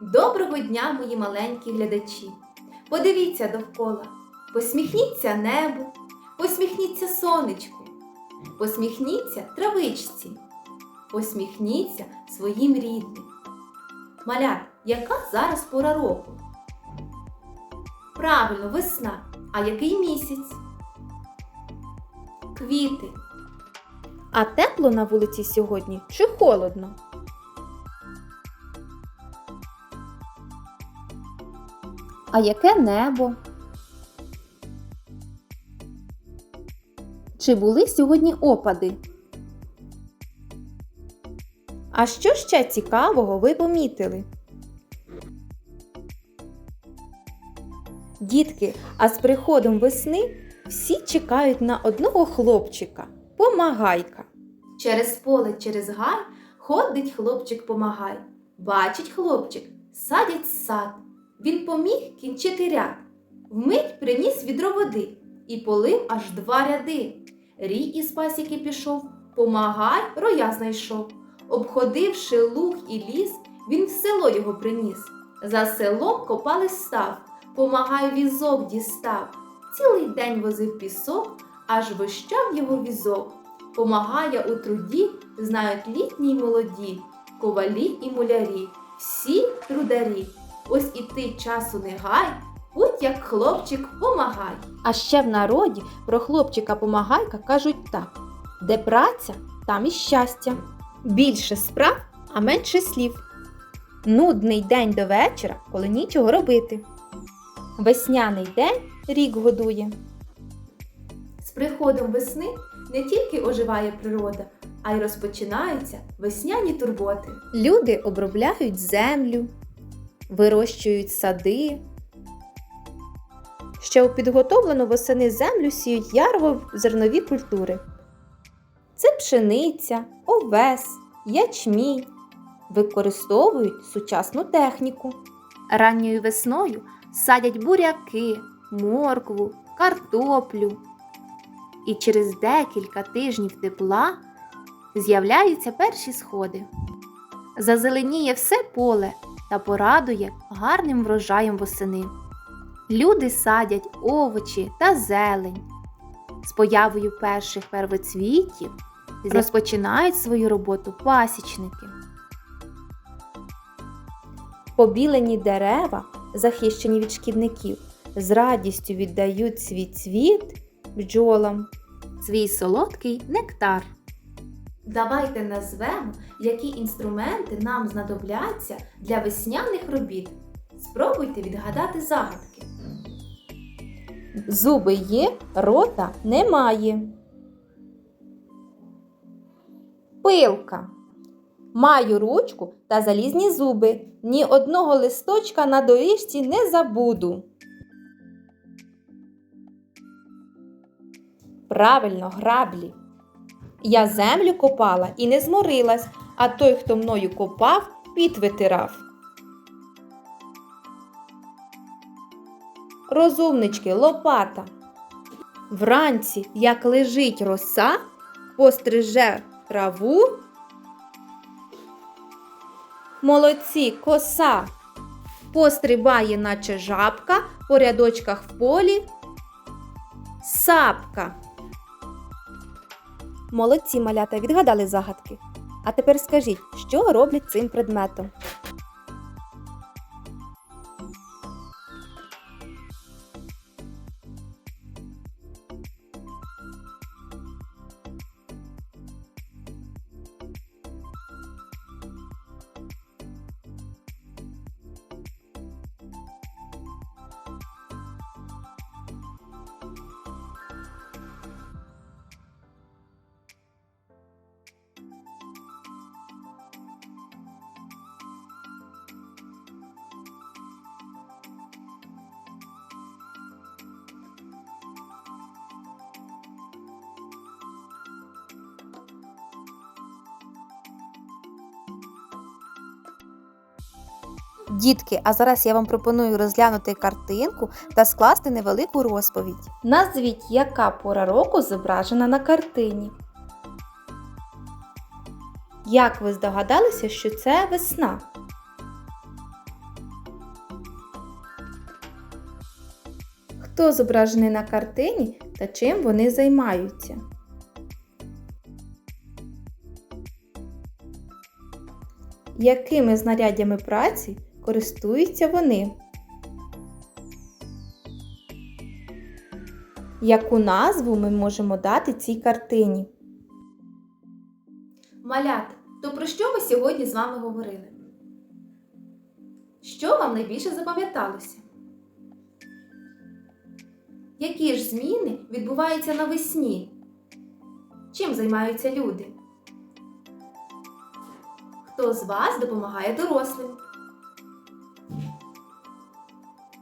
Доброго дня, мої маленькі глядачі! Подивіться довкола, посміхніться небу, посміхніться сонечку, посміхніться травичці, посміхніться своїм рідним. Малят, яка зараз пора року? Правильно, весна. А який місяць? Квіти. А тепло на вулиці сьогодні чи холодно? А яке небо? Чи були сьогодні опади? А що ще цікавого ви помітили? Дітки, а з приходом весни всі чекають на одного хлопчика помагайка. Через поле, через гай ходить хлопчик помагай. Бачить хлопчик, садять сад. Він поміг кінчити ряд. Вмить приніс відро води і полив аж два ряди. Рій із пасіки пішов, помагай роя знайшов. Обходивши луг і ліс, він в село його приніс. За селом копали став, помагай візок дістав. Цілий день возив пісок, аж вищав його візок. Помагає у труді, знають літні й молоді, ковалі і мулярі, всі трударі. Ось і ти часу не гай, будь як хлопчик помагай. А ще в народі про хлопчика помагайка кажуть так: де праця, там і щастя. Більше справ, а менше слів. Нудний день до вечора, коли нічого робити. Весняний день рік годує. З приходом весни не тільки оживає природа, а й розпочинаються весняні турботи. Люди обробляють землю, вирощують сади. Ще у підготовлену восени землю сіють ярго-зернові культури. Це пшениця, овес, ячмінь. Використовують сучасну техніку. Ранньою весною садять буряки, моркву, картоплю. І через декілька тижнів тепла з'являються перші сходи. Зазеленіє все поле та порадує гарним врожаєм восени. Люди садять овочі та зелень. З появою перших первоцвітів розпочинають свою роботу пасічники. Побілені дерева, захищені від шкідників, з радістю віддають свій цвіт бджолам, свій солодкий нектар. Давайте назвемо, які інструменти нам знадобляться для весняних робіт. Спробуйте відгадати загадки. Зуби є, рота немає. Пилка. Маю ручку та залізні зуби. Ні одного листочка на доріжці не забуду. Правильно, граблі. Я землю копала і не зморилась, а той, хто мною копав, піт витирав. Розумнички, лопата. Вранці, як лежить роса, постриже траву. Молодці, коса. Пострибає, наче жабка, по рядочках в полі. Сапка. Молодці малята відгадали загадки. А тепер скажіть, що роблять цим предметом? Дітки, а зараз я вам пропоную розглянути картинку та скласти невелику розповідь. Назвіть, яка пора року зображена на картині. Як ви здогадалися, що це весна? Хто зображений на картині та чим вони займаються? Якими знаряддями праці користуються вони? Яку назву ми можемо дати цій картині? Малята, то про що ми сьогодні з вами говорили? Що вам найбільше запам'яталося? Які ж зміни відбуваються навесні? Чим займаються люди? Хто з вас допомагає дорослим?